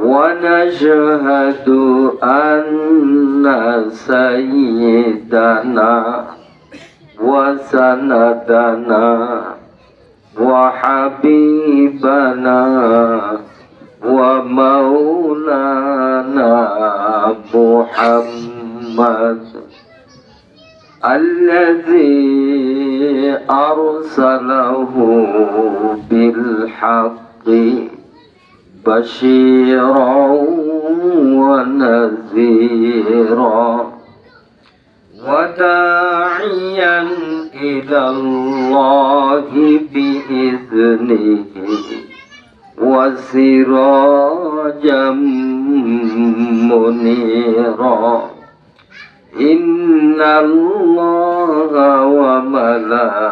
ونشهد أن سيدنا وسندنا وحبيبنا ومولانا محمد الذي أرسله بالحق بشيرا ونذيرا وداعيا إلى الله بإذنه وسراجا منيرا إن الله وملائكته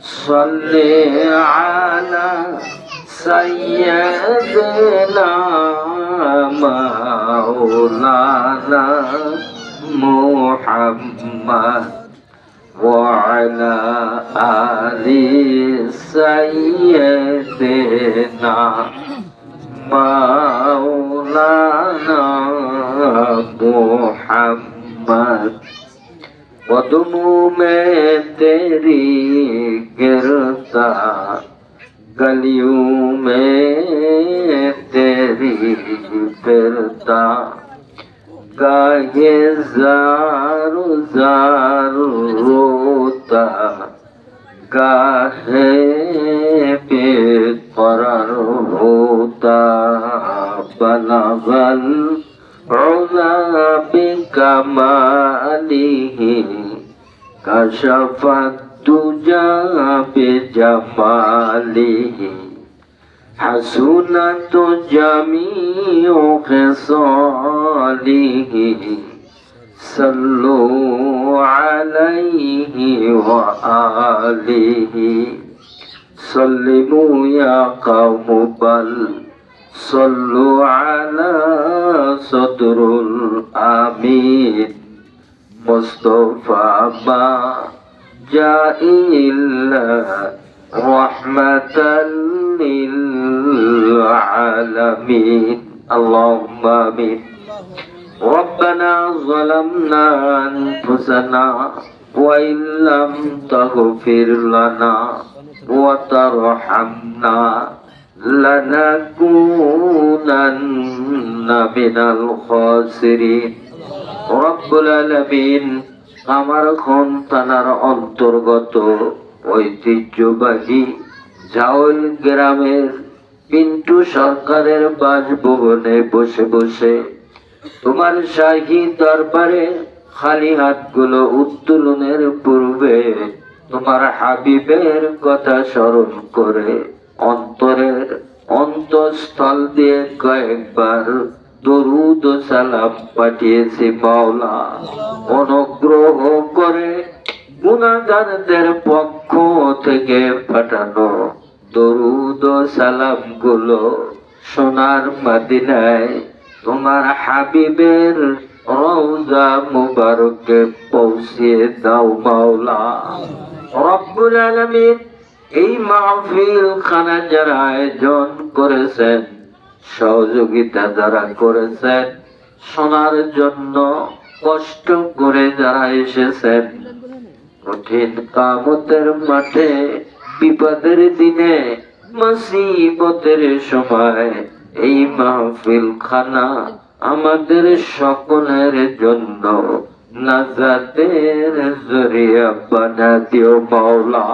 صل على سيدنا مولانا محمد وعلى آل سيدنا مولانا محمد ودموم تیری तेरी गिरता गलियों में तेरी फिरता गाये जारू जारू रोता गाहे बेकरार होता बलगल علا بكماله तुझा पे जमाली हसूना तो जमीओ के सॉली सल्लो अलैहि व आलिहि सल्लिमु या कौम बल सल्लु अला सदरुल आमीन मुस्तफा جاء إلا رحمة للعالمين. اللهم آمين. ربنا ظلمنا أنفسنا وإن لم تغفر لنا وترحمنا لنكونن من الخاسرين. رب العالمين. আমার সন্তানার অন্তর্গত ঐতিহ্যবাহী জাউল গ্রামের পিন্টু সরকারের বাসভবনে বসে বসে তোমার শাহী দরবারে খালি হাতগুলো উত্তোলনের পূর্বে তোমার হাবিবের কথা স্মরণ করে অন্তরের অন্তঃস্থল দিয়ে কয়েকবার দরুদ সালাম পাঠিয়েছে মাওলা। অনুগ্রহ করে গুণাগারদের পক্ষ থেকে পাঠানো দরুদ সালামগুলো সোনার মাদিনায় তোমার হাবিবের রওজা মুবারকে পৌঁছে দাও মাওলা। রব্বুল আলামিন এই মাহফিল খানা যারা আয়োজন করেছেন সহযোগিতা যারা করেছেন, শোনার জন্য কষ্ট করে যারা এসেছেন, কঠিন কামতের মাঠে, বিপদের দিনে, মুসিবতের সময়, এই মাহফিল খানা আমাদের সকলের জন্য। নাজাতের জরিয়া বানা দিও মাওলা।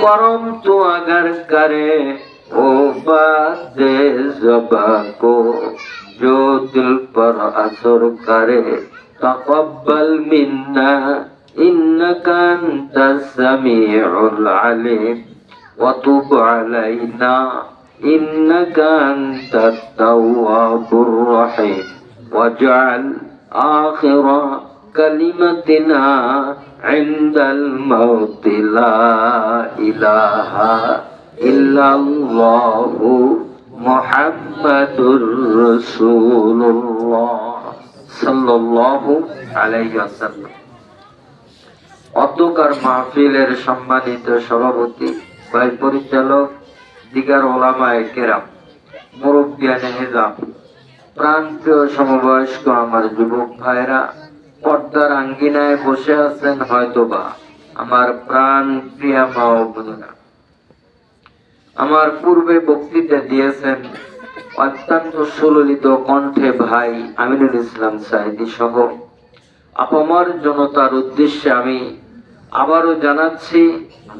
করম তো আগার করে बात जबा को जो दिल पर असर करे तकबल मिन्ना إنك أنت السميع العليم وتب علينا إنك أنت التواب الرحيم واجعل آخر كلمتنا عند الموت لا إله অতকার অন্ধকার মাহফিলের সম্মানিত সভাপতি, ভাই পরিচালক, দিগার ওলামায় কেরাম মুরব্বিয়ানে নেহেজাম প্রান্তীয় সমবয়স্ক আমার যুবক ভাইরা পর্দার আঙ্গিনায় বসে আছেন হয়তোবা আমার প্রাণ প্রিয়া মা বোধনা আমার পূর্বে বক্তৃতা দিয়েছেন অত্যন্ত সুললিত কণ্ঠে ভাই আমিনুল ইসলাম সাইদি সহ। আপামর জনতার উদ্দেশ্যে আমি আবারও জানাচ্ছি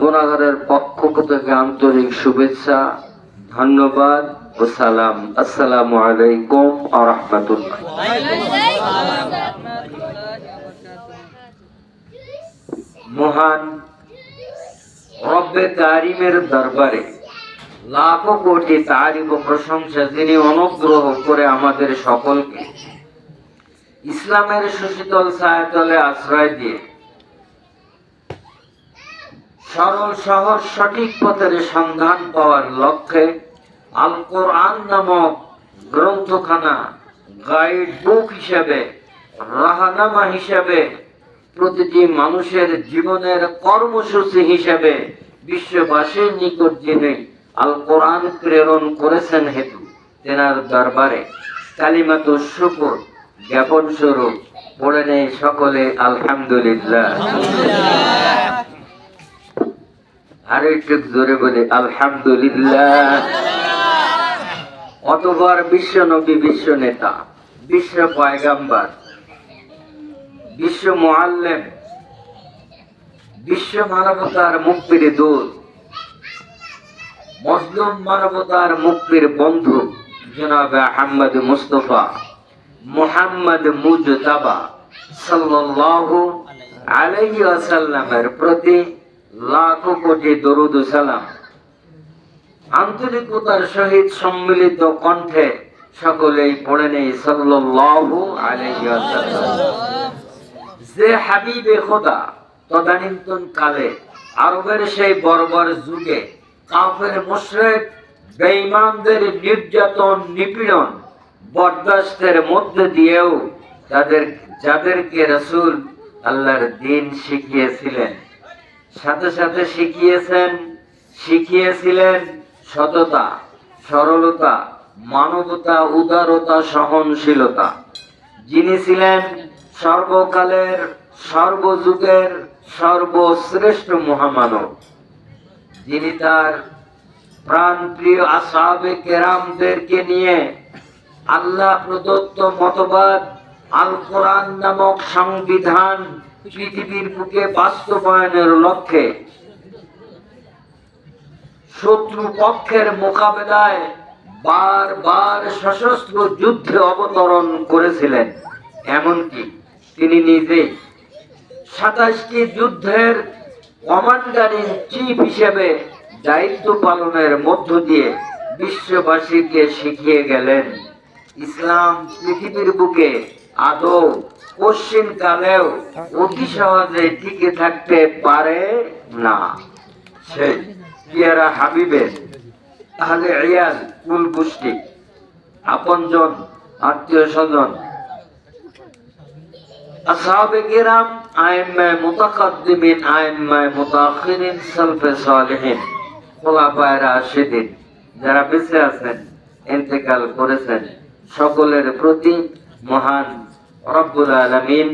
গুণাগারের পক্ষ থেকে আন্তরিক শুভেচ্ছা, ধন্যবাদ ও সালাম। আসসালামু আলাইকুম আ মহান রব্বে তারিমের দরবারে লাখো কোটি তারিফ ও প্রশংসা যিনি অনুগ্রহ করে আমাদের সকলকে ইসলামের সুশীতল ছায়াতলে আশ্রয় দিয়ে সরল সহজ সঠিক পথের সন্ধান পাওয়ার লক্ষ্যে আল কোরআন নামক গ্রন্থখানা গাইড বুক হিসেবে, রাহানামা হিসেবে, প্রতিটি মানুষের জীবনের কর্মসূচি হিসেবে বিশ্ববাসীর নিকট যিনি আল কোরআন প্রেরণ করেছেন হেতু তেনার দরবারে কালিমাত শুকুর জ্ঞাপন স্বরূপ পড়ে নেই সকলে আলহামদুলিল্লাহ। আর একটু জোরে বলি আলহামদুলিল্লাহ। অতবার বিশ্ব নবী বিশ্ব নেতা বিশ্ব পয়গাম্বার বিশ্ব মোয়াল্লেম বিশ্ব মানবতার মুক্তির দূত মজলুম মানবতার মুক্তির বন্ধু জনাব আহমদ মুস্তফা মুহাম্মদ মুজতাবা সাল্লাল্লাহু আলাইহি ওয়াসাল্লামের প্রতি লাখো কোটি দরুদ সালাম। আন্তরিকতার সহিত সম্মিলিত কণ্ঠে সকলেই পড়ে নেই সাল্লাল্লাহু আলাইহি ওয়াসাল্লাম। যে হাবিবে খোদা তদানীন্তন কালে আরবের সেই বর্বর যুগে কাফের মুশরিক, বেঈমানদের নির্যাতন, নিপীড়ন বরদাস্তের মধ্যে দিয়েও তাদের, যাদেরকে রসুল আল্লাহর দিন শিখিয়েছিলেন। সাথে সাথে শিখিয়েছেন, শিখিয়েছিলেন সততা, সরলতা, মানবতা, উদারতা, সহনশীলতা। যিনি ছিলেন সর্বকালের, সর্বযুগের সর্বশ্রেষ্ঠ মহামানব। যিনি তার প্রাণপ্রিয় আসাবে কেরামদেরকে নিয়ে আল্লাহ প্রদত্ত মতবাদ আল কোরআন নামক সংবিধান পৃথিবীর বুকে বাস্তবায়নের লক্ষ্যে শত্রু পক্ষের মোকাবেলায় বারবার সশস্ত্র যুদ্ধে অবতরণ করেছিলেন। এমনকি তিনি নিজেই সাতাশটি যুদ্ধের কমান্ডার ইন চিফ হিসেবে দায়িত্ব পালনের মধ্য দিয়ে বিশ্ববাসীকে শিখিয়ে গেলেন, ইসলাম পৃথিবীর বুকে আদৌ পশ্চিম কালেও অতি সহজে টিকে থাকতে পারে না। সেই হাবিবের, তাহলে ইয়াল কুল গোষ্ঠী, আপনজন, আত্মীয় স্বজন, আসহাবে কিরাম আইম্মায়ে মুতাকাদ্দিমিন আইম্মায়ে মুতাআখিরিন সালফে সালেহিন। খোলাফায়ে রাশিদিন যারা বেঁচে আছেন ইন্তেকাল করেছেন সকলের প্রতি মহান রব্বুল আলামিন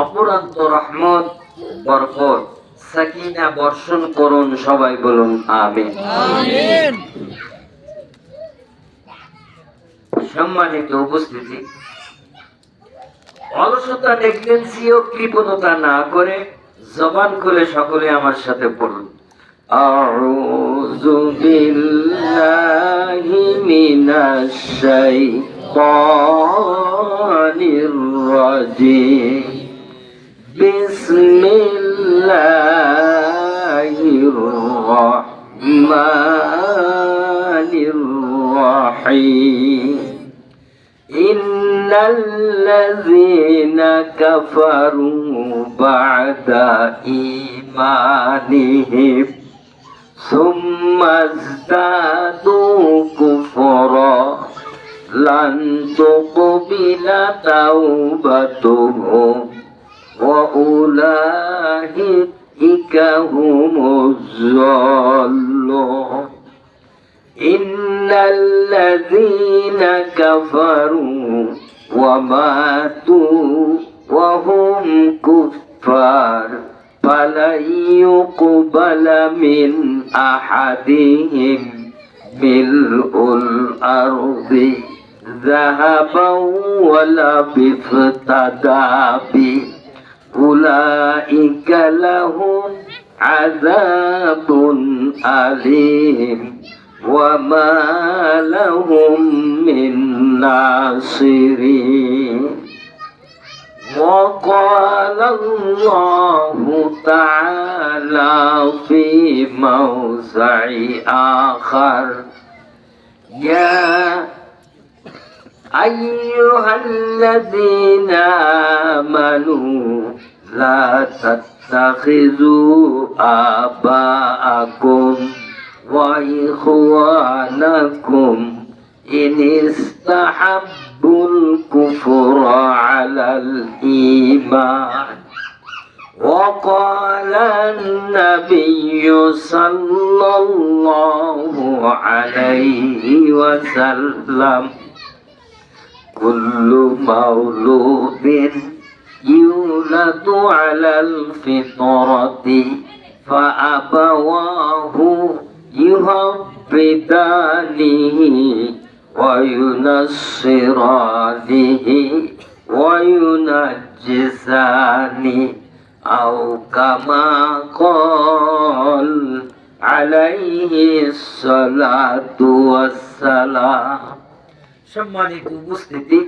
অপরান্ত রহমত বরকত সাকিনা বর্ষণ করুন সবাই বলুন আমিন। সম্মানিত উপস্থিতি অলসতা নেগলেন্সি ও কৃপণতা না করে জবান করে সকলে আমার সাথে পড়ুন। আউযু বিল্লাহি মিনাশ শাইতানির রাজিম। বিসমিল্লাহির রহমানির রহিম। إن الذين كفروا بعد إيمانهم ثم ازدادوا كفرا. لن تقبل توبتهم. وأولئك هم الظالمون إن الذين كفروا وماتوا وهم كفار فلن يقبل من أحدهم ملء الأرض ذهبا ولا بافتدى به أولئك لهم عذاب أليم وما لهم من ناصرين. وقال الله تعالى في موضع آخر يا أيها الذين آمنوا لا تتخذوا آباءكم وإخوانكم إن استحبوا الكفر على الإيمان. وقال النبي صلى الله عليه وسلم كل مولود يولد على الفطرة فأبواه يهبدانه وينصرانه وينجسانه أو كما قال عليه الصلاة والسلام সম্মানিত উপস্থিতি